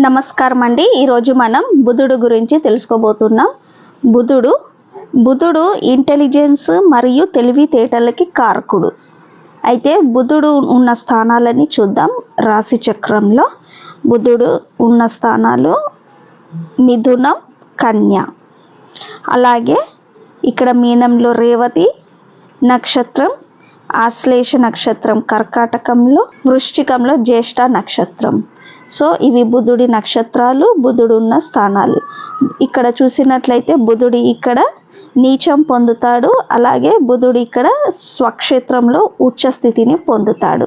నమస్కారం అండి ఈరోజు మనం బుధుడు గురించి తెలుసుకోబోతున్నాం. బుధుడు బుధుడు ఇంటెలిజెన్స్ మరియు తెలివితేటలకి కారకుడు. అయితే బుధుడు ఉన్న స్థానాలని చూద్దాం. రాశి చక్రంలో బుధుడు ఉన్న స్థానాలు మిథునం కన్య. అలాగే ఇక్కడ మీనంలో రేవతి నక్షత్రం ఆశ్లేష నక్షత్రం కర్కాటకంలో వృశ్చికంలో జ్యేష్ఠ నక్షత్రం. సో ఇవి బుధుడి నక్షత్రాలు బుధుడు ఉన్న స్థానాలు. ఇక్కడ చూసినట్లయితే బుధుడి ఇక్కడ నీచం పొందుతాడు అలాగే బుధుడు ఇక్కడ స్వక్షేత్రంలో ఉచ్చ స్థితిని పొందుతాడు.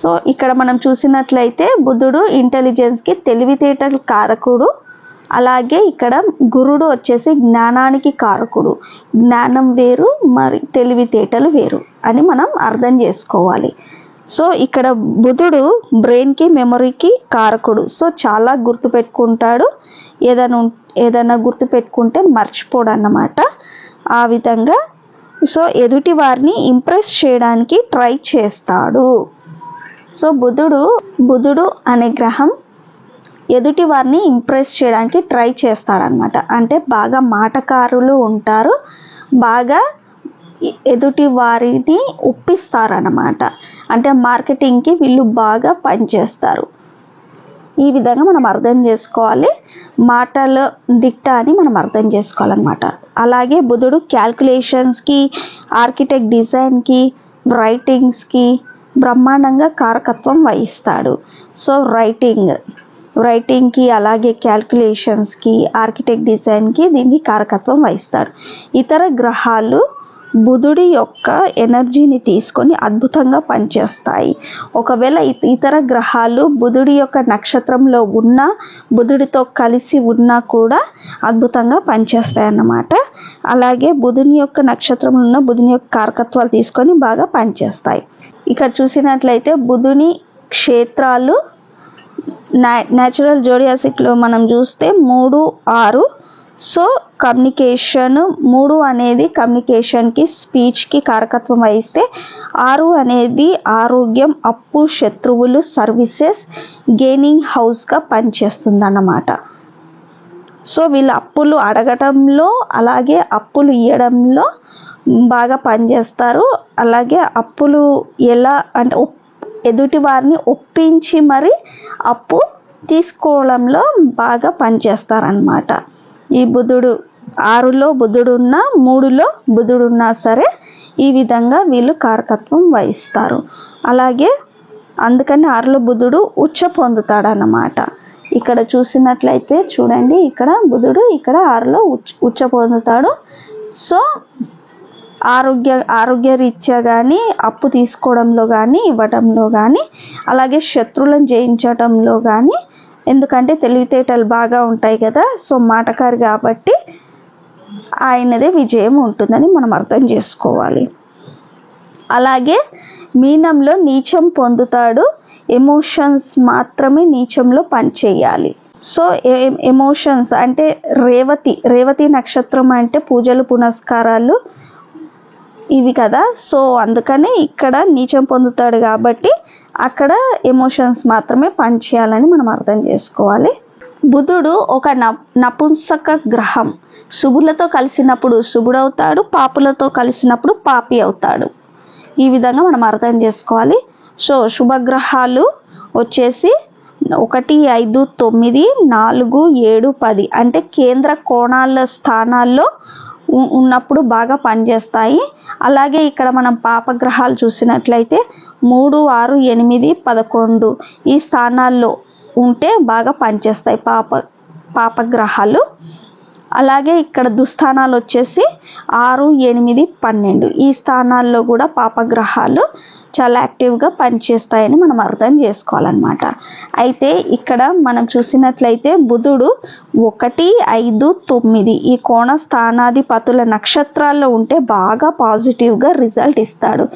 సో ఇక్కడ మనం చూసినట్లయితే బుధుడు ఇంటెలిజెన్స్కి తెలివితేటలు కారకుడు అలాగే ఇక్కడ గురుడు వచ్చేసి జ్ఞానానికి కారకుడు. జ్ఞానం వేరు మరి తెలివితేటలు వేరు అని మనం అర్థం చేసుకోవాలి. సో ఇక్కడ బుధుడు బ్రెయిన్కి మెమరీకి కారకుడు. సో చాలా గుర్తుపెట్టుకుంటాడు ఏదైనా ఏదైనా గుర్తుపెట్టుకుంటే మర్చిపోడు అన్నమాట ఆ విధంగా సో ఎదుటి వారిని ఇంప్రెస్ చేయడానికి ట్రై చేస్తాడు. సో బుధుడు బుధుడు అనే గ్రహం ఎదుటి వారిని ఇంప్రెస్ చేయడానికి ట్రై చేస్తాడనమాట అంటే బాగా మాటకారులు ఉంటారు. బాగా ఎదుటి వారిని ఒప్పిస్తారనమాట అంటే మార్కెటింగ్కి వీళ్ళు బాగా పనిచేస్తారు. ఈ విధంగా మనం అర్థం చేసుకోవాలి. మాటల దిట్ట అని మనం అర్థం చేసుకోవాలన్నమాట. అలాగే బుధుడు క్యాల్కులేషన్స్కి ఆర్కిటెక్ట్ డిజైన్కి రైటింగ్స్కి బ్రహ్మాండంగా కారకత్వం వహిస్తాడు. సో రైటింగ్ రైటింగ్కి అలాగే క్యాల్కులేషన్స్కి ఆర్కిటెక్ట్ డిజైన్కి దీనికి కారకత్వం వహిస్తాడు. ఇతర గ్రహాలు బుధుడి యొక్క ఎనర్జీని తీసుకొని అద్భుతంగా పనిచేస్తాయి. ఒకవేళ ఇతర గ్రహాలు బుధుడి యొక్క నక్షత్రంలో ఉన్న బుధుడితో కలిసి ఉన్నా కూడా అద్భుతంగా పనిచేస్తాయి అన్నమాట. అలాగే బుధుని యొక్క నక్షత్రంలో ఉన్న బుధుని యొక్క కారకత్వాలు తీసుకొని బాగా పనిచేస్తాయి. ఇక్కడ చూసినట్లయితే బుధుని క్షేత్రాలు నా న్యాచురల్ జోడియాసిక్లో మనం చూస్తే మూడు ఆరు సో కమ్యూనికేషన్ మూడు అనేది కమ్యూనికేషన్కి స్పీచ్కి కారకత్వం వహిస్తే ఆరు అనేది ఆరోగ్యం అప్పు శత్రువులు సర్వీసెస్ గేనింగ్ హౌస్గా పనిచేస్తుంది అన్నమాట సో వీళ్ళు అప్పులు అడగటంలో అలాగే అప్పులు ఇవ్వడంలో బాగా పనిచేస్తారు. అలాగే అప్పులు ఎలా అంటే ఎదుటి వారిని ఒప్పించి మరి అప్పు తీసుకోవడంలో బాగా పనిచేస్తారనమాట ఈ బుధుడు ఆరులో బుధుడున్నా మూడులో బుధుడున్నా సరే ఈ విధంగా వీళ్ళు కారకత్వం వహిస్తారు. అలాగే అందుకని ఆరులో బుధుడు ఉచ్చ పొందుతాడనమాట ఇక్కడ చూసినట్లయితే చూడండి ఇక్కడ బుధుడు ఇక్కడ ఆరులో ఉచ్చ ఉచ్చ పొందుతాడు. సో ఆరోగ్య ఆరోగ్య రీత్యా కానీ అప్పు తీసుకోవడంలో కానీ ఇవ్వడంలో కానీ అలాగే శత్రువులను జయించడంలో కానీ ఎందుకంటే తెలివితేటలు బాగా ఉంటాయి కదా సో మాటకారు కాబట్టి ఆయనదే విజయం ఉంటుందని మనం అర్థం చేసుకోవాలి. అలాగే మీనంలో నీచం పొందుతాడు ఎమోషన్స్ మాత్రమే నీచంలో పనిచేయాలి. సో ఎమోషన్స్ అంటే రేవతి రేవతి నక్షత్రం అంటే పూజలు పునస్కారాలు ఇవి కదా. సో అందుకని ఇక్కడ నీచం పొందుతాడు కాబట్టి అక్కడ ఎమోషన్స్ మాత్రమే పనిచేయాలని మనం అర్థం చేసుకోవాలి. బుధుడు ఒక నపుంసక గ్రహం. శుభులతో కలిసినప్పుడు శుభుడవుతాడు పాపులతో కలిసినప్పుడు పాపి అవుతాడు. ఈ విధంగా మనం అర్థం చేసుకోవాలి. సో శుభగ్రహాలు వచ్చేసి ఒకటి ఐదు తొమ్మిది నాలుగు ఏడు పది అంటే కేంద్ర కోణాల స్థానాల్లో ఉన్నప్పుడు బాగా పనిచేస్తాయి. అలాగే ఇక్కడ మనం పాపగ్రహాలు చూసినట్లయితే మూడు ఆరు ఎనిమిది పదకొండు ఈ స్థానాల్లో ఉంటే బాగా పనిచేస్తాయి పాప పాపగ్రహాలు. అలాగే ఇక్కడ దుస్థానాలు వచ్చేసి ఆరు ఎనిమిది పన్నెండు ఈ స్థానాల్లో కూడా పాపగ్రహాలు చాలా యాక్టివ్గా పనిచేస్తాయని మనం అర్థం చేసుకోవాలన్నమాట. అయితే ఇక్కడ మనం చూసినట్లయితే బుధుడు ఒకటి ఐదు తొమ్మిది ఈ కోణ స్థానాధిపతుల నక్షత్రాల్లో ఉంటే బాగా పాజిటివ్గా రిజల్ట్ ఇస్తాడు.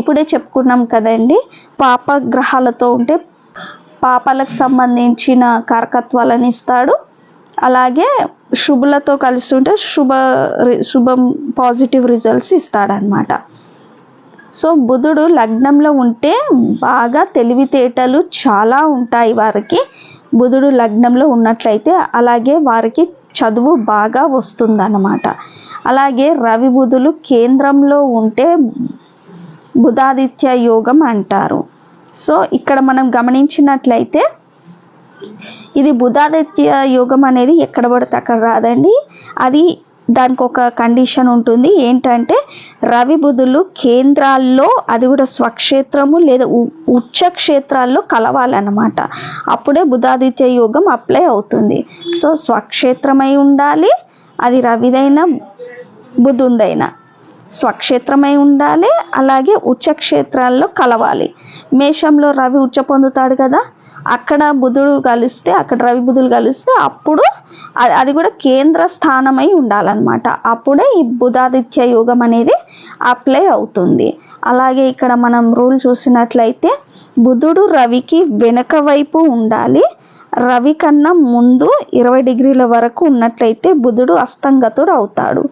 ఇప్పుడే చెప్పుకున్నాం కదండి పాప గ్రహాలతో ఉంటే పాపాలకు సంబంధించిన కారకత్వాలను ఇస్తాడు. అలాగే శుభులతో కలిసి ఉంటే శుభ శుభం పాజిటివ్ రిజల్ట్స్ ఇస్తాడనమాట సో బుధుడు లగ్నంలో ఉంటే బాగా తెలివితేటలు చాలా ఉంటాయి వారికి. బుధుడు లగ్నంలో ఉన్నట్లయితే అలాగే వారికి చదువు బాగా వస్తుందన్నమాట. అలాగే రవి బుధులు కేంద్రంలో ఉంటే బుధాదిత్య యోగం అంటారు. సో ఇక్కడ మనం గమనించినట్లయితే ఇది బుధాదిత్య యోగం అనేది ఎక్కడ పడితే అక్కడ రాదండి. అది దానికి ఒక కండిషన్ ఉంటుంది. ఏంటంటే రవి బుధులు కేంద్రాల్లో అది కూడా స్వక్షేత్రము లేదా ఉ- ఉచ్చ క్షేత్రాల్లో కలవాలన్నమాట. అప్పుడే బుధాదిత్య యోగం అప్లై అవుతుంది. సో స్వక్షేత్రమై ఉండాలి అది రవిదైనా బుధుందైనా. స్వక్షేత్రమై ఉండాలి అలాగే ఉచ్చ క్షేత్రాల్లో కలవాలి. మేషంలో రవి ఉచ్చ పొందుతాడు కదా అక్కడ బుధుడు కలిస్తే అక్కడ రవి బుధులు కలిస్తే అప్పుడు అది కూడా కేంద్ర స్థానమై ఉండాలన్నమాట. అప్పుడే ఈ బుధాదిత్య యోగం అనేది అప్లై అవుతుంది. అలాగే ఇక్కడ మనం రూల్ చూసినట్లయితే బుధుడు రవికి వెనక వైపు ఉండాలి. రవి కన్నా ముందు ఇరవై డిగ్రీల వరకు ఉన్నట్లయితే బుధుడు అస్తంగతుడు అవుతాడు.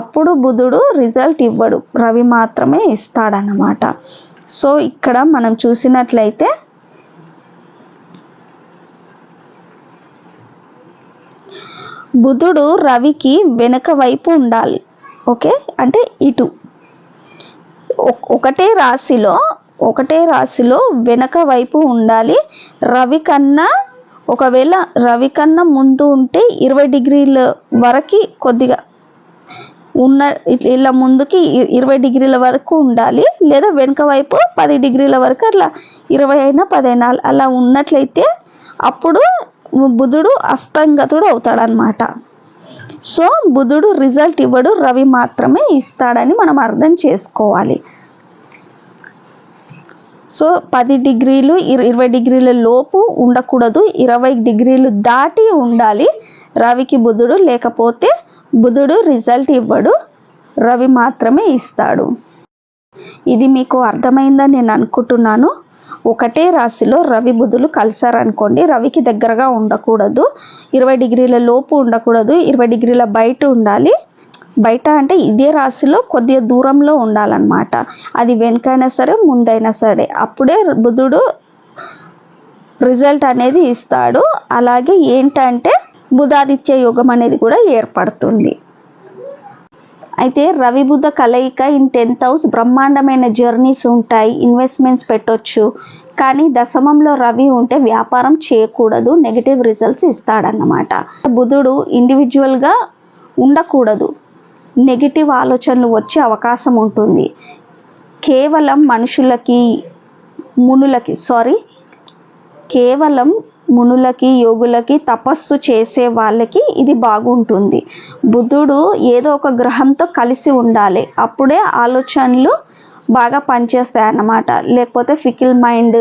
అప్పుడు బుధుడు రిజల్ట్ ఇవ్వడు. రవి మాత్రమే ఇస్తాడనమాట సో ఇక్కడ మనం చూసినట్లయితే బుధుడు రవికి వెనక వైపు ఉండాలి. ఓకే? అంటే ఇటు. ఒకటే రాశిలో ఒకటే రాశిలో వెనక వైపు ఉండాలి. రవి కన్నా ఒకవేళ రవి కన్నా ముందు ఉంటే ఇరవై డిగ్రీల వరకు కొద్దిగా ఉన్న ఇలా ముందుకి ఇ- ఇరవై డిగ్రీల వరకు ఉండాలి. లేదా వెనుక వైపు పది డిగ్రీల వరకు అట్లా ఇరవై అయినా పదైనా అలా ఉన్నట్లయితే అప్పుడు బుధుడు అస్తంగతుడు అవుతాడనమాట సో బుధుడు రిజల్ట్ ఇవ్వడు రవి మాత్రమే ఇస్తాడని మనం అర్థం చేసుకోవాలి. సో పది డిగ్రీలు ఇరవై డిగ్రీల లోపు ఉండకూడదు ఇరవై డిగ్రీలు దాటి ఉండాలి రవికి బుధుడు లేకపోతే బుధుడు రిజల్ట్ ఇవ్వడు రవి మాత్రమే ఇస్తాడు. ఇది మీకు అర్థమైందని నేను అనుకుంటున్నాను? ఒకటే రాశిలో రవి బుధులు కలిసారనుకోండి రవికి దగ్గరగా ఉండకూడదు. ఇరవై డిగ్రీల లోపు ఉండకూడదు. ఇరవై డిగ్రీల బయట ఉండాలి. బయట అంటే ఇదే రాశిలో కొద్దిగా దూరంలో ఉండాలన్నమాట. అది వెనకైనా సరే ముందైనా సరే. అప్పుడే బుధుడు రిజల్ట్ అనేది ఇస్తాడు. అలాగే ఏంటంటే బుధాదిత్య యోగం అనేది కూడా ఏర్పడుతుంది. అయితే రవి బుధ కలయిక ఇన్ టెన్త్ హౌస్ బ్రహ్మాండమైన జర్నీస్ ఉంటాయి ఇన్వెస్ట్మెంట్స్ పెట్టొచ్చు. కానీ దశమంలో రవి ఉంటే వ్యాపారం చేయకూడదు నెగిటివ్ రిజల్ట్స్ ఇస్తాడన్నమాట. బుధుడు ఇండివిజువల్గా ఉండకూడదు. నెగిటివ్ ఆలోచనలు వచ్చే అవకాశం ఉంటుంది. కేవలం మనుషులకి మునులకి సారీ కేవలం మునులకి యోగులకి తపస్సు చేసే వాళ్ళకి ఇది బాగుంటుంది. బుద్ధుడు ఏదో ఒక గ్రహంతో కలిసి ఉండాలి. అప్పుడే ఆలోచనలు బాగా పనిచేస్తాయి అన్నమాట. లేకపోతే ఫికిల్ మైండ్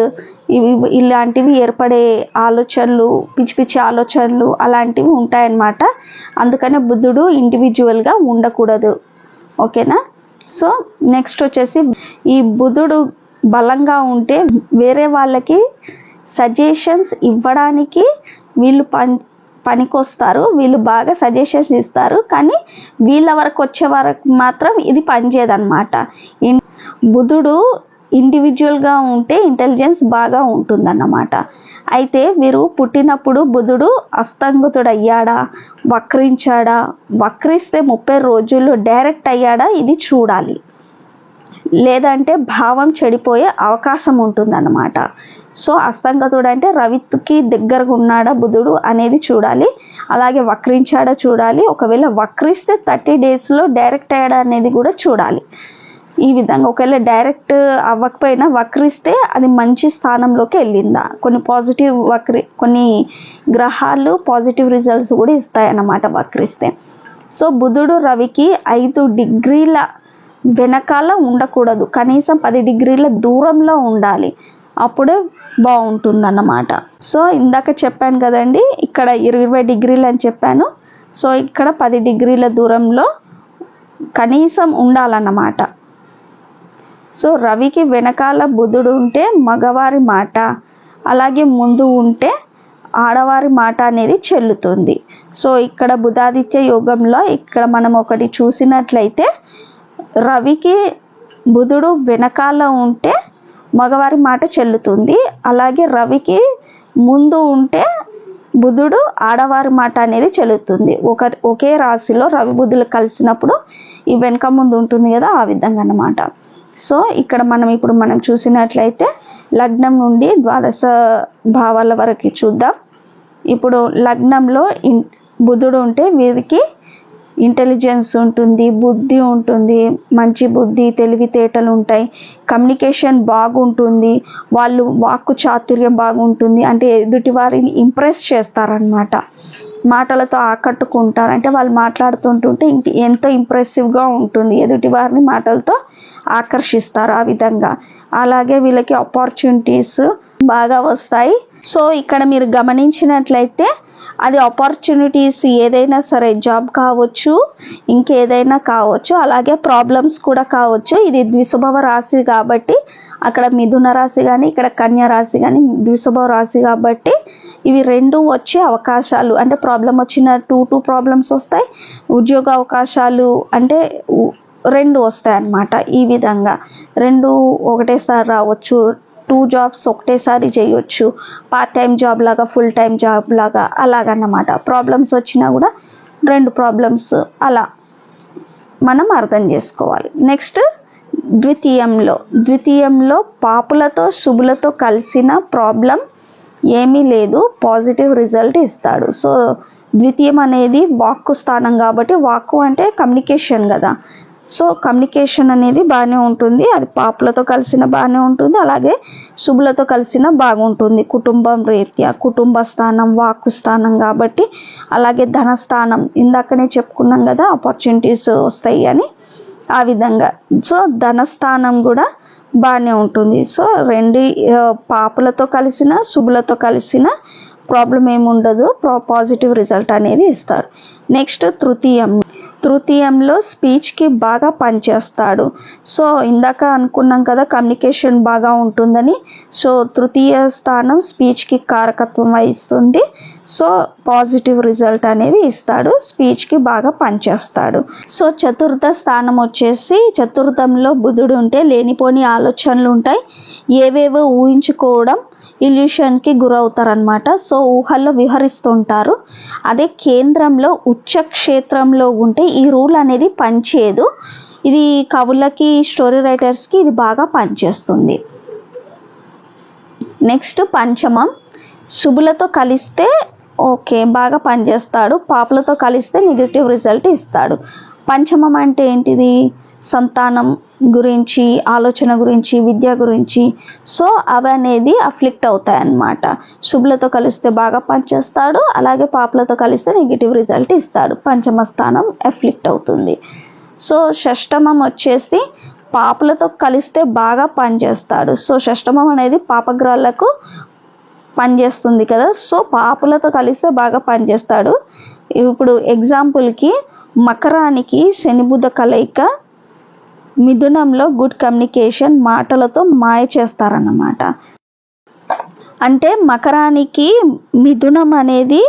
ఇవి ఇలాంటివి ఏర్పడే ఆలోచనలు పిచ్చి పిచ్చి ఆలోచనలు అలాంటివి ఉంటాయన్నమాట అందుకనే బుద్ధుడు ఇండివిజువల్గా ఉండకూడదు. ఓకేనా? సో నెక్స్ట్ వచ్చేసి ఈ బుధుడు బలంగా ఉంటే వేరే వాళ్ళకి సజెషన్స్ ఇవ్వడానికి వీళ్ళు పని పనికొస్తారు. వీళ్ళు బాగా సజెషన్స్ ఇస్తారు. కానీ వీళ్ళ వరకు వచ్చే వరకు మాత్రం ఇది పనిచేయదన్నమాట. బుధుడు ఇండివిజువల్గా ఉంటే ఇంటెలిజెన్స్ బాగా ఉంటుందన్నమాట. అయితే వీరు పుట్టినప్పుడు బుధుడు అస్తంగతుడు అయ్యాడా వక్రించాడా? వక్రిస్తే ముప్పై రోజుల్లో డైరెక్ట్ అయ్యాడా? ఇది చూడాలి. లేదంటే భావం చెడిపోయే అవకాశం ఉంటుందన్నమాట. సో అస్తంగతుడు అంటే రవికి దగ్గరగా ఉన్నాడా బుధుడు అనేది చూడాలి. అలాగే వక్రించాడా చూడాలి. ఒకవేళ వక్రిస్తే థర్టీ డేస్లో డైరెక్ట్ అయ్యాడా అనేది కూడా చూడాలి. ఈ విధంగా ఒకవేళ డైరెక్ట్ అవ్వకపోయినా వక్రిస్తే అది మంచి స్థానంలోకి వెళ్ళిందా? కొన్ని పాజిటివ్ వక్రి కొన్ని గ్రహాలు పాజిటివ్ రిజల్ట్స్ కూడా ఇస్తాయన్నమాట వక్రిస్తే. సో బుధుడు రవికి ఐదు డిగ్రీల వెనకాల ఉండకూడదు. కనీసం పది డిగ్రీల దూరంలో ఉండాలి. అప్పుడే బాగుంటుందన్నమాట. సో ఇందాక చెప్పాను కదండి ఇక్కడ ఇరవై డిగ్రీలు అని చెప్పాను. సో ఇక్కడ పది డిగ్రీల దూరంలో కనీసం ఉండాలన్నమాట. సో రవికి వెనకాల బుధుడు ఉంటే మగవారి మాట అలాగే ముందు ఉంటే ఆడవారి మాట అనేది చెల్లుతుంది. సో ఇక్కడ బుధాదిత్య యోగంలో ఇక్కడ మనం ఒకటి చూసినట్లయితే రవికి బుధుడు వెనకాల ఉంటే మగవారి మాట చెల్లుతుంది. అలాగే రవికి ముందు ఉంటే బుధుడు ఆడవారి మాట అనేది చెల్లుతుంది. ఒక ఒకే రాశిలో రవి బుధులు కలిసినప్పుడు ఈ వెనక ముందు ఉంటుంది కదా ఆ విధంగా అన్నమాట. సో ఇక్కడ మనం ఇప్పుడు మనం చూసినట్లయితే లగ్నం నుండి ద్వాదశ భావాల వరకు చూద్దాం. ఇప్పుడు లగ్నంలో ఇన్ బుధుడు ఉంటే వీరికి ఇంటెలిజెన్స్ ఉంటుంది బుద్ధి ఉంటుంది మంచి బుద్ధి తెలివితేటలు ఉంటాయి. కమ్యూనికేషన్ బాగుంటుంది వాళ్ళు వాక్కు చాతుర్యం బాగుంటుంది. అంటే ఎదుటి వారిని ఇంప్రెస్ చేస్తారనమాట మాటలతో ఆకట్టుకుంటారు. అంటే వాళ్ళు మాట్లాడుతుంటుంటే ఇంక ఎంతో ఇంప్రెసివ్గా ఉంటుంది. ఎదుటి వారిని మాటలతో ఆకర్షిస్తారు ఆ విధంగా. అలాగే వీళ్ళకి ఆపర్చునిటీస్ బాగా వస్తాయి. సో ఇక్కడ మీరు గమనించినట్లయితే అది ఆపర్చునిటీస్ ఏదైనా సరే జాబ్ కావచ్చు ఇంకేదైనా కావచ్చు అలాగే ప్రాబ్లమ్స్ కూడా కావచ్చు. ఇది ద్విశుభవ రాశి కాబట్టి అక్కడ మిథున రాశి కానీ ఇక్కడ కన్యా రాశి కానీ ద్విశుభవ రాశి కాబట్టి ఇవి రెండు వచ్చే అవకాశాలు. అంటే ప్రాబ్లం వచ్చిన టూ టూ ప్రాబ్లమ్స్ వస్తాయి. ఉద్యోగ అవకాశాలు అంటే రెండు వస్తాయి అన్నమాట ఈ విధంగా. రెండు ఒకటేసారి రావచ్చు టూ జాబ్స్ ఒకటేసారి చేయొచ్చు. పార్ట్ టైం జాబ్ లాగా ఫుల్ టైం జాబ్ లాగా అలాగన్నమాట. ప్రాబ్లమ్స్ వచ్చినా కూడా రెండు ప్రాబ్లమ్స్ అలా మనం అర్థం చేసుకోవాలి. నెక్స్ట్ ద్వితీయంలో. ద్వితీయంలో పాపులతో శుభులతో కలిసిన ప్రాబ్లం ఏమీ లేదు. పాజిటివ్ రిజల్ట్ ఇస్తాడు. సో ద్వితీయం అనేది వాక్కు స్థానం కాబట్టి వాక్కు అంటే కమ్యూనికేషన్ కదా. సో కమ్యూనికేషన్ అనేది బాగానే ఉంటుంది. అది పాపులతో కలిసిన బాగానే ఉంటుంది. అలాగే శుభులతో కలిసిన బాగుంటుంది. కుటుంబం రీత్యా కుటుంబ స్థానం వాక్కు స్థానం కాబట్టి అలాగే ధనస్థానం ఇందాకనే చెప్పుకున్నాం కదా ఆపర్చునిటీస్ వస్తాయి అని ఆ విధంగా. సో ధనస్థానం కూడా బాగానే ఉంటుంది. సో రెండు పాపులతో కలిసిన శుభులతో కలిసిన ప్రాబ్లం ఏముండదు. ప్రా పాజిటివ్ రిజల్ట్ అనేది ఇస్తారు. నెక్స్ట్ తృతీయం. తృతీయంలో స్పీచ్కి బాగా పనిచేస్తాడు. సో ఇందాక అనుకున్నాం కదా కమ్యూనికేషన్ బాగా ఉంటుందని. సో తృతీయ స్థానం స్పీచ్కి కారకత్వం వహిస్తుంది. సో పాజిటివ్ రిజల్ట్ అనేది ఇస్తాడు. స్పీచ్కి బాగా పనిచేస్తాడు. సో చతుర్థ స్థానం వచ్చేసి చతుర్థంలో బుధుడు ఉంటే లేనిపోని ఆలోచనలు ఉంటాయి. ఏవేవో ఊహించుకోవడం ఇల్యూషన్కి గురవుతారనమాట సో ఊహల్లో విహరిస్తుంటారు. అదే కేంద్రంలో ఉచ్చ క్షేత్రంలో ఉంటే ఈ రూల్ అనేది పనిచేయదు. ఇది కవులకి స్టోరీ రైటర్స్కి ఇది బాగా పనిచేస్తుంది. నెక్స్ట్ పంచమం. శుభులతో కలిస్తే ఓకే బాగా పనిచేస్తాడు. పాపులతో కలిస్తే నెగిటివ్ రిజల్ట్ ఇస్తాడు. పంచమం అంటే ఏంటిది? సంతానం. గురించి ఆలోచన గురించి విద్య గురించి సో అవి అనేది అఫ్లిక్ట్ అవుతాయి అన్నమాట శుభులతో కలిస్తే బాగా పనిచేస్తాడు అలాగే పాపలతో కలిస్తే నెగిటివ్ రిజల్ట్ ఇస్తాడు. పంచమ స్థానం అఫ్లిక్ట్ అవుతుంది. సో షష్టమం వచ్చేసి పాపలతో కలిస్తే బాగా పనిచేస్తాడు సో షష్టమం అనేది పాపగ్రహాలకు పనిచేస్తుంది కదా. సో పాపులతో కలిస్తే బాగా పనిచేస్తాడు ఇప్పుడు ఎగ్జాంపుల్కి మకరానికి శనిబుధ కలయిక మిథునంలో గుడ్ కమ్యూనికేషన్ మాటలతో మాయ చేస్తారన్నమాట. అంటే మకరానికి మిథునం అనేది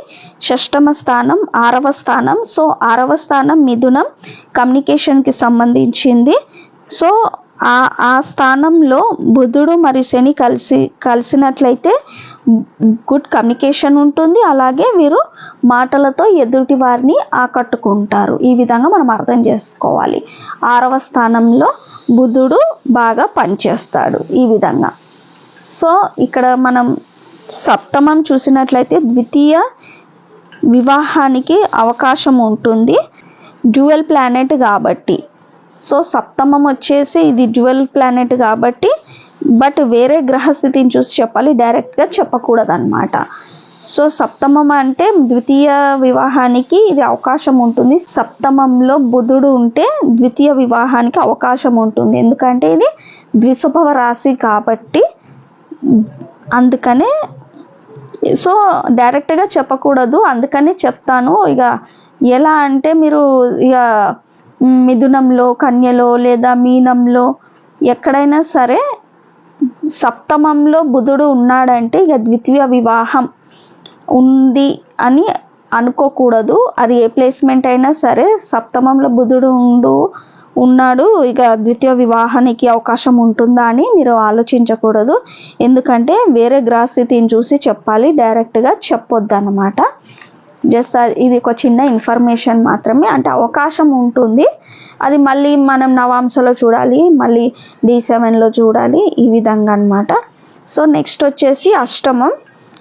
షష్టమ స్థానం ఆరవ స్థానం. సో ఆరవ స్థానం మిథునం కమ్యూనికేషన్కి సంబంధించింది. సో ఆ ఆ స్థానంలో బుధుడు మరియు శని కలిసి కలిసినట్లయితే గుడ్ కమ్యూనికేషన్ ఉంటుంది. అలాగే వీరు మాటలతో ఎదుటి వారిని ఆకట్టుకుంటారు. ఈ విధంగా మనం అర్థం చేసుకోవాలి. ఆరవ స్థానంలో బుధుడు బాగా పనిచేస్తాడు ఈ విధంగా. సో ఇక్కడ మనం సప్తమం చూసినట్లయితే ద్వితీయ వివాహానికి అవకాశం ఉంటుంది. డ్యూయల్ ప్లానెట్ కాబట్టి సో సప్తమం వచ్చేసి ఇది జ్యువెల్ ప్లానెట్ కాబట్టి బట్ వేరే గ్రహస్థితిని చూసి చెప్పాలి డైరెక్ట్గా చెప్పకూడదు అనమాట సో సప్తమం అంటే ద్వితీయ వివాహానికి ఇది అవకాశం ఉంటుంది. సప్తమంలో బుధుడు ఉంటే ద్వితీయ వివాహానికి అవకాశం ఉంటుంది. ఎందుకంటే ఇది ద్విశుభవ రాశి కాబట్టి అందుకనే సో డైరెక్ట్గా చెప్పకూడదు. అందుకనే చెప్తాను. ఇక ఎలా అంటే మీరు ఇక మిథునంలో కన్యలో లేదా మీనంలో ఎక్కడైనా సరే సప్తమంలో బుధుడు ఉన్నాడంటే ఇక ద్వితీయ వివాహం ఉంది అని అనుకోకూడదు. అది ఏ ప్లేస్మెంట్ అయినా సరే సప్తమంలో బుధుడు ఉండు ఉన్నాడు ఇక ద్వితీయ వివాహానికి అవకాశం ఉంటుందా అని మీరు ఆలోచించకూడదు. ఎందుకంటే వేరే గ్రహస్థితిని చూసి చెప్పాలి డైరెక్ట్గా చెప్పొద్దు అన్నమాట జస్ట్ ఇది ఒక చిన్న ఇన్ఫర్మేషన్ మాత్రమే. అంటే అవకాశం ఉంటుంది. అది మళ్ళీ మనం నవాంసలో చూడాలి మళ్ళీ డి సెవెన్లో చూడాలి ఈ విధంగా అనమాట సో నెక్స్ట్ వచ్చేసి అష్టమం.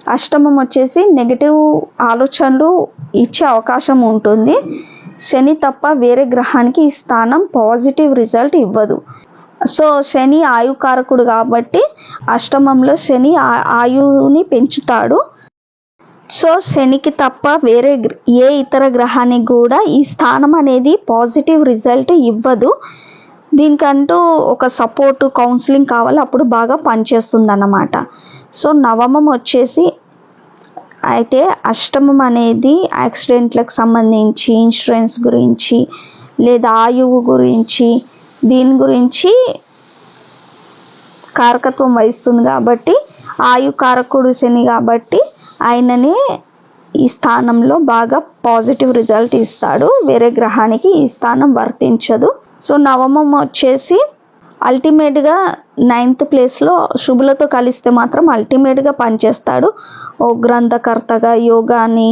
అష్టమం వచ్చేసి నెగిటివ్ ఆలోచనలు ఇచ్చే అవకాశం ఉంటుంది. శని తప్ప వేరే గ్రహానికి ఈ స్థానం పాజిటివ్ రిజల్ట్ ఇవ్వదు. సో శని ఆయుకారకుడు కాబట్టి అష్టమంలో శని ఆ- ఆయువుని పెంచుతాడు. సో శనికి తప్ప వేరే ఏ ఇతర గ్రహానికి కూడా ఈ స్థానం అనేది పాజిటివ్ రిజల్ట్ ఇవ్వదు. దీనికంటూ ఒక సపోర్ట్ కౌన్సిలింగ్ కావాలి. అప్పుడు బాగా పనిచేస్తుంది అన్నమాట సో నవమం వచ్చేసి అయితే అష్టమం అనేది యాక్సిడెంట్లకు సంబంధించి ఇన్సూరెన్స్ గురించి లేదా ఆయువు గురించి దీని గురించి కారకత్వం వహిస్తుంది కాబట్టి ఆయు కారకుడు శని కాబట్టి ఆయననే ఈ స్థానంలో బాగా పాజిటివ్ రిజల్ట్ ఇస్తాడు. వేరే గ్రహానికి ఈ స్థానం వర్తించదు. సో నవమం వచ్చేసి అల్టిమేట్గా నైన్త్ ప్లేస్లో శుభులతో కలిస్తే మాత్రం అల్టిమేట్గా పనిచేస్తాడు. ఓ గ్రంథకర్తగా యోగాని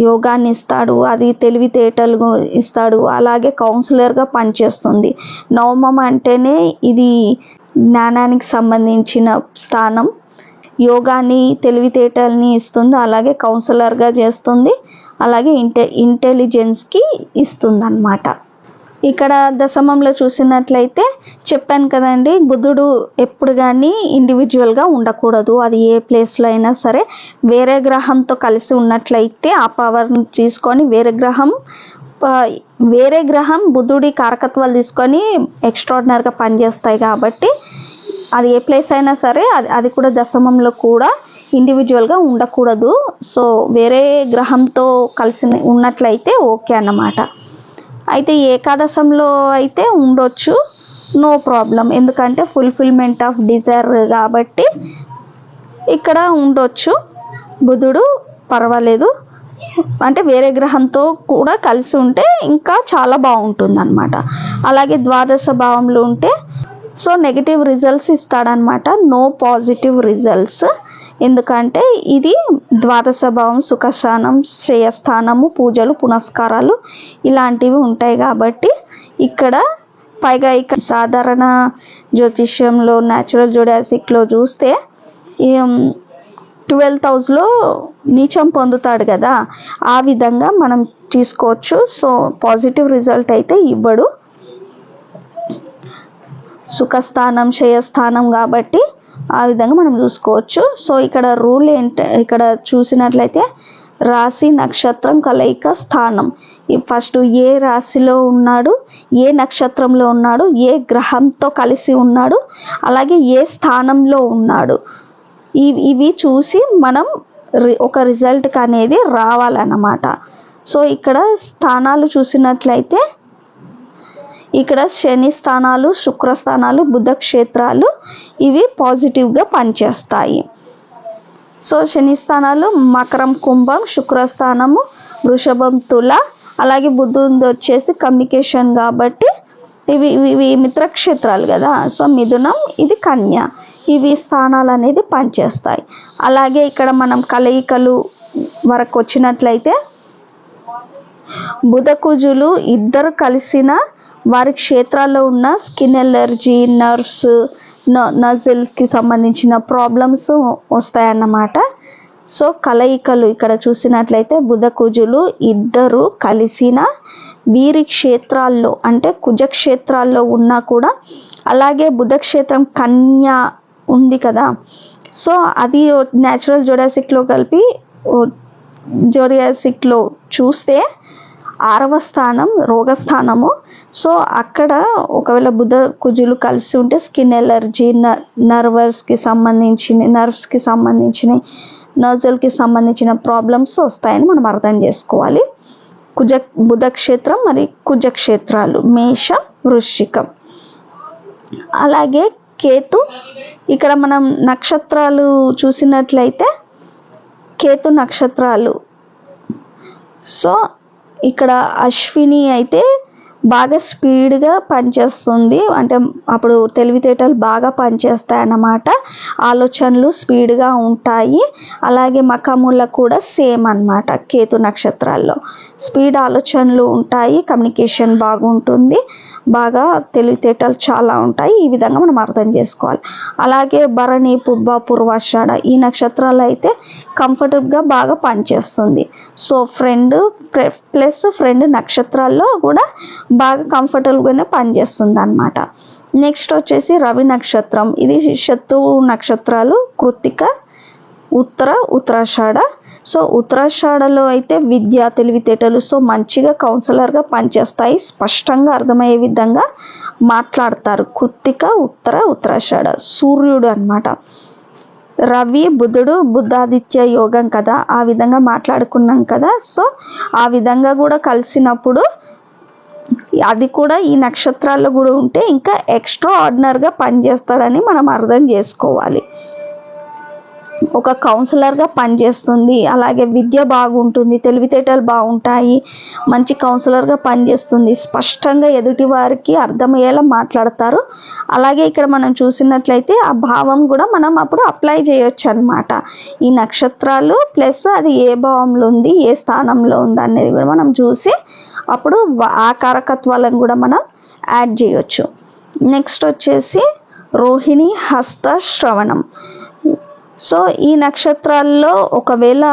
యోగాన్ని ఇస్తాడు. అది తెలివితేటలు ఇస్తాడు. అలాగే కౌన్సిలర్గా పనిచేస్తుంది. నవమం అంటేనే ఇది జ్ఞానానికి సంబంధించిన స్థానం. యోగాని తెలివితేటల్ని ఇస్తుంది. అలాగే కౌన్సిలర్గా చేస్తుంది. అలాగే ఇంటె ఇంటెలిజెన్స్కి ఇస్తుంది అనమాట ఇక్కడ దశమంలో చూసినట్లయితే చెప్పాను కదండి బుద్ధుడు ఎప్పుడు కానీ ఇండివిజువల్గా ఉండకూడదు. అది ఏ ప్లేస్లో అయినా సరే వేరే గ్రహంతో కలిసి ఉన్నట్లయితే ఆ పవర్ని తీసుకొని వేరే గ్రహం వేరే గ్రహం బుద్ధుడి కారకత్వాలు తీసుకొని ఎక్స్ట్రాడినరీగా పనిచేస్తాయి కాబట్టి అది ఏ ప్లేస్ అయినా సరే అది అది కూడా దశమంలో కూడా ఇండివిజువల్గా ఉండకూడదు. సో వేరే గ్రహంతో కలిసి ఉన్నట్లయితే ఓకే అన్నమాట. అయితే ఏకాదశంలో అయితే ఉండొచ్చు. నో ప్రాబ్లం ఎందుకంటే ఫుల్ఫిల్మెంట్ ఆఫ్ డిజైర్ కాబట్టి ఇక్కడ ఉండొచ్చు. బుధుడు పర్వాలేదు. అంటే వేరే గ్రహంతో కూడా కలిసి ఉంటే ఇంకా చాలా బాగుంటుంది అనమాట అలాగే ద్వాదశ భావంలో ఉంటే సో నెగిటివ్ రిజల్ట్స్ ఇస్తాడనమాట నో పాజిటివ్ రిజల్ట్స్ ఎందుకంటే ఇది ద్వాదశ భావం సుఖస్థానం శ్రేయస్థానము పూజలు పునస్కారాలు ఇలాంటివి ఉంటాయి కాబట్టి ఇక్కడ పైగా ఇక్కడ సాధారణ జ్యోతిష్యంలో న్యాచురల్ జోడాసిక్లో చూస్తే ట్వెల్త్ హౌస్లో నీచం పొందుతాడు కదా. ఆ విధంగా మనం తీసుకోవచ్చు. సో పాజిటివ్ రిజల్ట్ అయితే ఇవ్వడు. సుఖస్థానం క్షయస్థానం కాబట్టి ఆ విధంగా మనం చూసుకోవచ్చు. సో ఇక్కడ రూల్ ఏంటి ఇక్కడ చూసినట్లయితే రాశి నక్షత్రం కలయిక స్థానం. ఫస్ట్ ఏ రాశిలో ఉన్నాడు ఏ నక్షత్రంలో ఉన్నాడు ఏ గ్రహంతో కలిసి ఉన్నాడు అలాగే ఏ స్థానంలో ఉన్నాడు. ఇవి ఇవి చూసి మనం రి- ఒక రిజల్ట్కి అనేది రావాలన్నమాట. సో ఇక్కడ స్థానాలు చూసినట్లయితే ఇక్కడ శని స్థానాలు శుక్రస్థానాలు బుధ క్షేత్రాలు ఇవి పాజిటివ్గా పనిచేస్తాయి. సో శని స్థానాలు మకరం కుంభం శుక్రస్థానము వృషభం తుల అలాగే బుధుంది వచ్చేసి కమ్యూనికేషన్ కాబట్టి ఇవి ఇవి- ఇవి మిత్రక్షేత్రాలు కదా. సో మిథునం ఇది కన్య. ఇవి స్థానాలు అనేది పనిచేస్తాయి. అలాగే ఇక్కడ మనం కలయికలు వరకు వచ్చినట్లయితే బుధకుజులు ఇద్దరు కలిసిన వారి క్షేత్రాల్లో ఉన్న స్కిన్ ఎలర్జీ నర్వ్స్ నజిల్స్కి సంబంధించిన ప్రాబ్లమ్స్ వస్తాయన్నమాట. సో కలయికలు ఇక్కడ చూసినట్లయితే బుధకుజులు ఇద్దరు కలిసిన వీరి క్షేత్రాల్లో అంటే కుజక్షేత్రాల్లో ఉన్నా కూడా అలాగే బుధక్షేత్రం కన్య ఉంది కదా. సో అది న్యాచురల్ జోడాసిక్లో కలిపి జోడియాసిక్లో చూస్తే ఆరవ స్థానం రోగస్థానము సో అక్కడ ఒకవేళ బుధ కుజులు కలిసి ఉంటే స్కిన్ ఎలర్జీ నర్వస్కి సంబంధించిన నర్వ్స్కి సంబంధించిన నర్జల్కి సంబంధించిన ప్రాబ్లమ్స్ వస్తాయని మనం అర్థం చేసుకోవాలి. కుజ బుధక్షేత్రం మరి కుజక్షేత్రాలు మేష మేషం వృశ్చికం. అలాగే కేతు ఇక్కడ మనం నక్షత్రాలు చూసినట్లయితే కేతు నక్షత్రాలు. సో ఇక్కడ అశ్విని అయితే బాగా స్పీడ్గా పనిచేస్తుంది. అంటే అప్పుడు తెలివితేటలు బాగా పనిచేస్తాయి అన్నమాట ఆలోచనలు స్పీడ్గా ఉంటాయి. అలాగే మకముల కూడా సేమ్ అన్నమాట కేతు నక్షత్రాల్లో. స్పీడ్ ఆలోచనలు ఉంటాయి కమ్యూనికేషన్ బాగుంటుంది. బాగా తెలివితేటలు చాలా ఉంటాయి. ఈ విధంగా మనం అర్థం చేసుకోవాలి. అలాగే భరణి పుబ్బ పూర్వాషాఢ ఈ నక్షత్రాలు అయితే కంఫర్టబుల్గా బాగా పనిచేస్తుంది. సో ఫ్రెండ్ ప్లస్ ఫ్రెండ్ నక్షత్రాల్లో కూడా బాగా కంఫర్టబుల్గానే పనిచేస్తుంది అనమాట నెక్స్ట్ వచ్చేసి రవి నక్షత్రం. ఇది శత్రువు నక్షత్రాలు కృత్తిక ఉత్తర ఉత్తరాషాఢ సో ఉత్తరాషాఢలో అయితే విద్య తెలివితేటలు సో మంచిగా కౌన్సిలర్గా పనిచేస్తాయి. స్పష్టంగా అర్థమయ్యే విధంగా మాట్లాడతారు. కృత్తిక ఉత్తర ఉత్తరాషాఢ. సూర్యుడు అనమాట రవి బుధుడు బుద్ధాదిత్య యోగం కదా. ఆ విధంగా మాట్లాడుకున్నాం కదా. సో ఆ విధంగా కూడా కలిసినప్పుడు అది కూడా ఈ నక్షత్రాల్లో కూడా ఉంటే ఇంకా ఎక్స్ట్రా ఆర్డినర్గా పనిచేస్తాడని మనం అర్థం చేసుకోవాలి. ఒక కౌన్సిలర్గా పనిచేస్తుంది. అలాగే విద్య బాగుంటుంది తెలివితేటలు బాగుంటాయి మంచి కౌన్సిలర్గా పనిచేస్తుంది. స్పష్టంగా ఎదుటి వారికి అర్థమయ్యేలా మాట్లాడతారు. అలాగే ఇక్కడ మనం చూసినట్లయితే ఆ భావం కూడా మనం అప్పుడు అప్లై చేయొచ్చు అనమాట ఈ నక్షత్రాలు ప్లస్ అది ఏ భావంలో ఉంది ఏ స్థానంలో ఉంది అనేది కూడా మనం చూసి అప్పుడు ఆ కారకత్వాలను కూడా మనం యాడ్ చేయొచ్చు. నెక్స్ట్ వచ్చేసి రోహిణి హస్త శ్రవణం. సో ఈ నక్షత్రాల్లో ఒకవేళ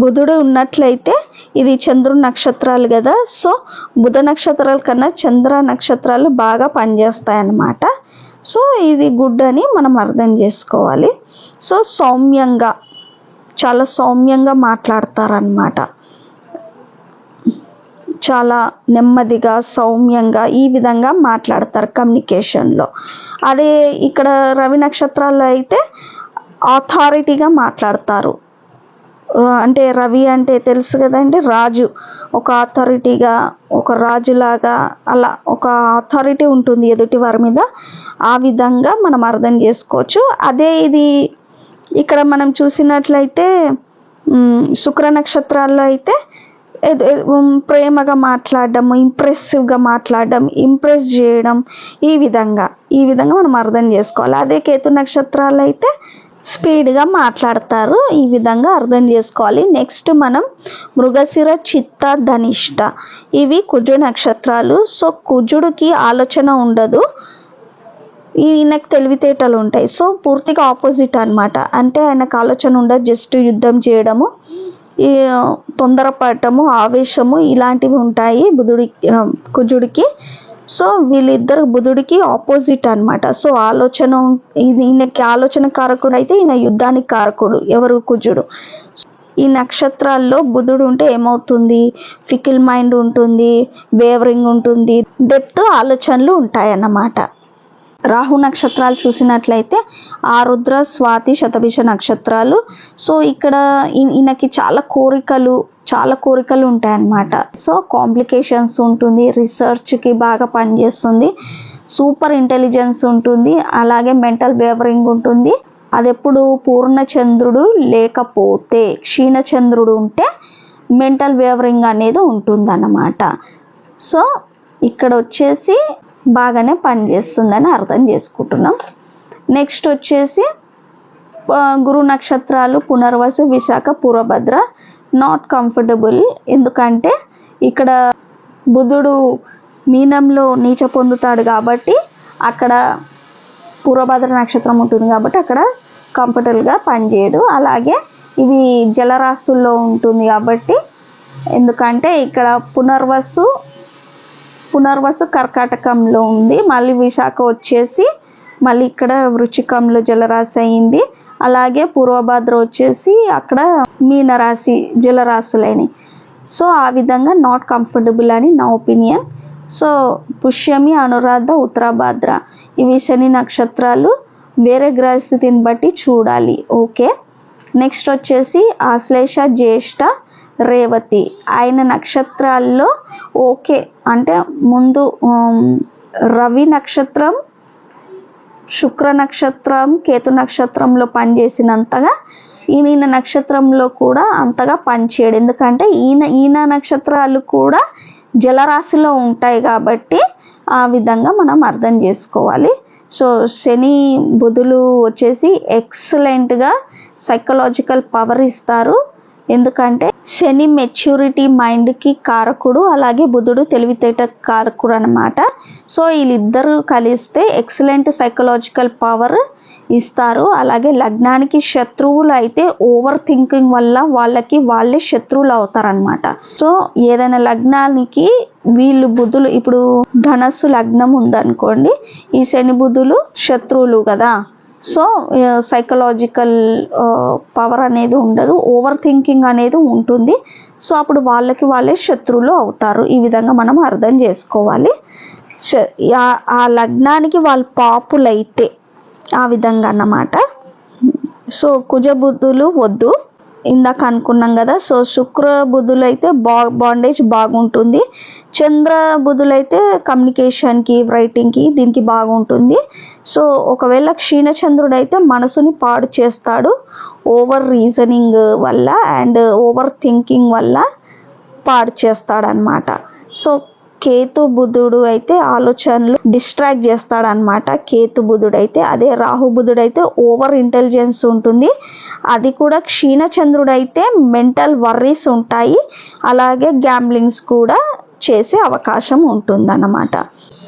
బుధుడు ఉన్నట్లయితే ఇది చంద్రుని నక్షత్రాలు కదా. సో బుధ నక్షత్రాల కన్నా చంద్ర నక్షత్రాలు బాగా పనిచేస్తాయి అన్నమాట సో ఇది గుడ్ అని మనం అర్థం చేసుకోవాలి. సో సౌమ్యంగా చాలా సౌమ్యంగా మాట్లాడతారనమాట చాలా నెమ్మదిగా సౌమ్యంగా ఈ విధంగా మాట్లాడతారు కమ్యూనికేషన్లో. అదే ఇక్కడ రవి నక్షత్రాల్లో అయితే అథారిటీగా మాట్లాడతారు. అంటే రవి అంటే తెలుసు కదండి రాజు. ఒక అథారిటీగా ఒక రాజులాగా అలా ఒక అథారిటీ ఉంటుంది ఎదుటి వారి మీద. ఆ విధంగా మనం అర్థం చేసుకోవచ్చు. అదే ఇది ఇక్కడ మనం చూసినట్లయితే శుక్ర నక్షత్రాల్లో అయితే ప్రేమగా మాట్లాడడం ఇంప్రెసివ్గా మాట్లాడడం ఇంప్రెస్ చేయడం ఈ విధంగా ఈ విధంగా మనం అర్థం చేసుకోవాలి. అదే కేతు నక్షత్రాలు అయితే స్పీడ్గా మాట్లాడతారు. ఈ విధంగా అర్థం చేసుకోవాలి. నెక్స్ట్ మనం మృగశిర చిత్త ధనిష్ట. ఇవి కుజు నక్షత్రాలు. సో కుజుడికి ఆలోచన ఉండదు. ఈయనకు తెలివితేటలు ఉంటాయి. సో పూర్తిగా ఆపోజిట్ అనమాట అంటే ఆయనకు ఆలోచన ఉండదు. జస్ట్ యుద్ధం చేయడము ఈ తొందరపడటము ఆవేశము ఇలాంటివి ఉంటాయి బుధుడి కుజుడికి. సో వీళ్ళిద్దరు బుధుడికి ఆపోజిట్ అనమాట సో ఆలోచన ఉం- ఇది ఈయనకి ఆలోచన కారకుడు అయితే ఈయన యుద్ధానికి కారకుడు ఎవరు కుజుడు. ఈ నక్షత్రాల్లో బుధుడు ఉంటే ఏమవుతుంది? ఫికిల్ మైండ్ ఉంటుంది వేవరింగ్ ఉంటుంది డెప్త్ ఆలోచనలు ఉంటాయన్నమాట. రాహు నక్షత్రాలు చూసినట్లయితే ఆరుద్ర స్వాతి శతభిష నక్షత్రాలు. సో ఇక్కడ ఈయనకి చాలా కోరికలు చాలా కోరికలు ఉంటాయన్నమాట. సో కాంప్లికేషన్స్ ఉంటుంది రీసెర్చ్కి బాగా పనిచేస్తుంది సూపర్ ఇంటెలిజెన్స్ ఉంటుంది అలాగే మెంటల్ వేవరింగ్ ఉంటుంది. అది ఎప్పుడు పూర్ణచంద్రుడు లేకపోతే క్షీణచంద్రుడు ఉంటే మెంటల్ వేవరింగ్ అనేది ఉంటుందన్నమాట. సో ఇక్కడ వచ్చేసి బాగానే పనిచేస్తుందని అర్థం చేసుకుంటున్నాం. నెక్స్ట్ వచ్చేసి గురు నక్షత్రాలు పునర్వసు విశాఖ పూర్వభద్ర నాట్ కంఫర్టబుల్ ఎందుకంటే ఇక్కడ బుధుడు మీనంలో నీచ పొందుతాడు కాబట్టి అక్కడ పూర్వభద్ర నక్షత్రం ఉంటుంది కాబట్టి అక్కడ కంఫర్టబుల్గా పనిచేయదు. అలాగే ఇది జలరాశుల్లో ఉంటుంది కాబట్టి ఎందుకంటే ఇక్కడ పునర్వసు పునర్వసు కర్కాటకంలో ఉంది. మళ్ళీ విశాఖ వచ్చేసి మళ్ళీ ఇక్కడ వృచికంలో జలరాశి అయింది. అలాగే పూర్వభద్ర వచ్చేసి అక్కడ మీనరాశి జలరాశులని. సో ఆ విధంగా నాట్ కంఫర్టబుల్ అని నా ఒపీనియన్ సో పుష్యమి అనురాధ ఉత్తరాభాద్ర. ఇవి శని నక్షత్రాలు. వేరే గ్రహస్థితిని బట్టి చూడాలి. ఓకే? నెక్స్ట్ వచ్చేసి ఆశ్లేష జ్యేష్ఠ రేవతి. ఆయన నక్షత్రాల్లో ఓకే. అంటే ముందు రవి నక్షత్రం శుక్ర నక్షత్రం కేతు నక్షత్రంలో పనిచేసినంతగా ఈయన ఈయన నక్షత్రంలో కూడా అంతగా పనిచేయడు. ఎందుకంటే ఈయన ఈయన నక్షత్రాలు కూడా జలరాశిలో ఉంటాయి కాబట్టి ఆ విధంగా మనం అర్థం చేసుకోవాలి. సో శని బుధులు వచ్చేసి ఎక్సలెంట్గా సైకలాజికల్ పవర్ ఇస్తారు. ఎందుకంటే శని మెచ్యూరిటీ మైండ్కి కారకుడు అలాగే బుధుడు తెలివితేట కారకుడు అనమాట సో వీళ్ళిద్దరూ కలిస్తే ఎక్సలెంట్ సైకలాజికల్ పవర్ ఇస్తారు. అలాగే లగ్నానికి శత్రువులు అయితే ఓవర్ థింకింగ్ వల్ల వాళ్ళకి వాళ్ళే శత్రువులు అవుతారనమాట సో ఏదైనా లగ్నానికి వీళ్ళు బుద్ధులు ఇప్పుడు ధనస్సు లగ్నం ఉందనుకోండి ఈ శని బుద్ధులు శత్రువులు కదా. సో సైకలాజికల్ పవర్ అనేది ఉండదు ఓవర్ థింకింగ్ అనేది ఉంటుంది. సో అప్పుడు వాళ్ళకి వాళ్ళే శత్రువులు అవుతారు. ఈ విధంగా మనం అర్థం చేసుకోవాలి. ఆ- లగ్నానికి వాళ్ళు పాపులైతే ఆ విధంగా అన్నమాట. సో కుజబుద్ధులు వద్దు. ఇందాక అనుకున్నాం కదా. సో శుక్ర బుధులు అయితే బా బాండేజ్ బాగుంటుంది. చంద్ర బుధులు అయితే కమ్యూనికేషన్కి రైటింగ్కి దీనికి బాగుంటుంది. సో ఒకవేళ క్షీణచంద్రుడు అయితే మనసుని పాడు చేస్తాడు ఓవర్ రీజనింగ్ వల్ల అండ్ ఓవర్ థింకింగ్ వల్ల పాడు చేస్తాడనమాట సో కేతు బుధుడు అయితే ఆలోచనలు డిస్ట్రాక్ట్ చేస్తాడనమాట కేతు బుధుడు అయితే అదే రాహు బుధుడు అయితే ఓవర్ ఇంటెలిజెన్స్ ఉంటుంది. అది కూడా క్షీణచంద్రుడు అయితే మెంటల్ వర్రీస్ ఉంటాయి. అలాగే గ్యాంబ్లింగ్స్ కూడా చేసే అవకాశం ఉంటుందన్నమాట.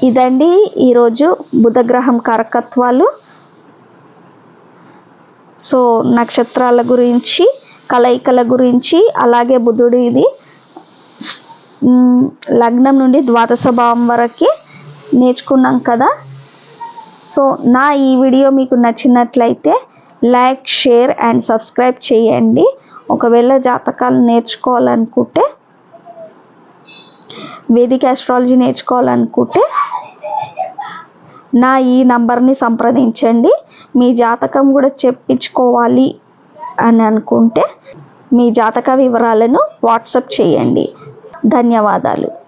ఇదండి ఈరోజు బుధగ్రహం కారకత్వాలు. సో నక్షత్రాల గురించి కలయికల గురించి అలాగే బుధుడిది ఇది లగ్నం నుండి ద్వాదశ భావం వరకు నేర్చుకున్నాం కదా. సో నా ఈ వీడియో మీకు నచ్చినట్లయితే లైక్ షేర్ అండ్ సబ్స్క్రైబ్ చేయండి. ఒకవేళ జాతకాలు నేర్చుకోవాలనుకుంటే వేదిక ఆస్ట్రాలజీ నేర్చుకోవాలనుకుంటే నా ఈ నంబర్ని సంప్రదించండి. మీ జాతకం కూడా చెప్పించుకోవాలి అని అనుకుంటే మీ జాతక వివరాలను వాట్సప్ చేయండి. ధన్యవాదాలు.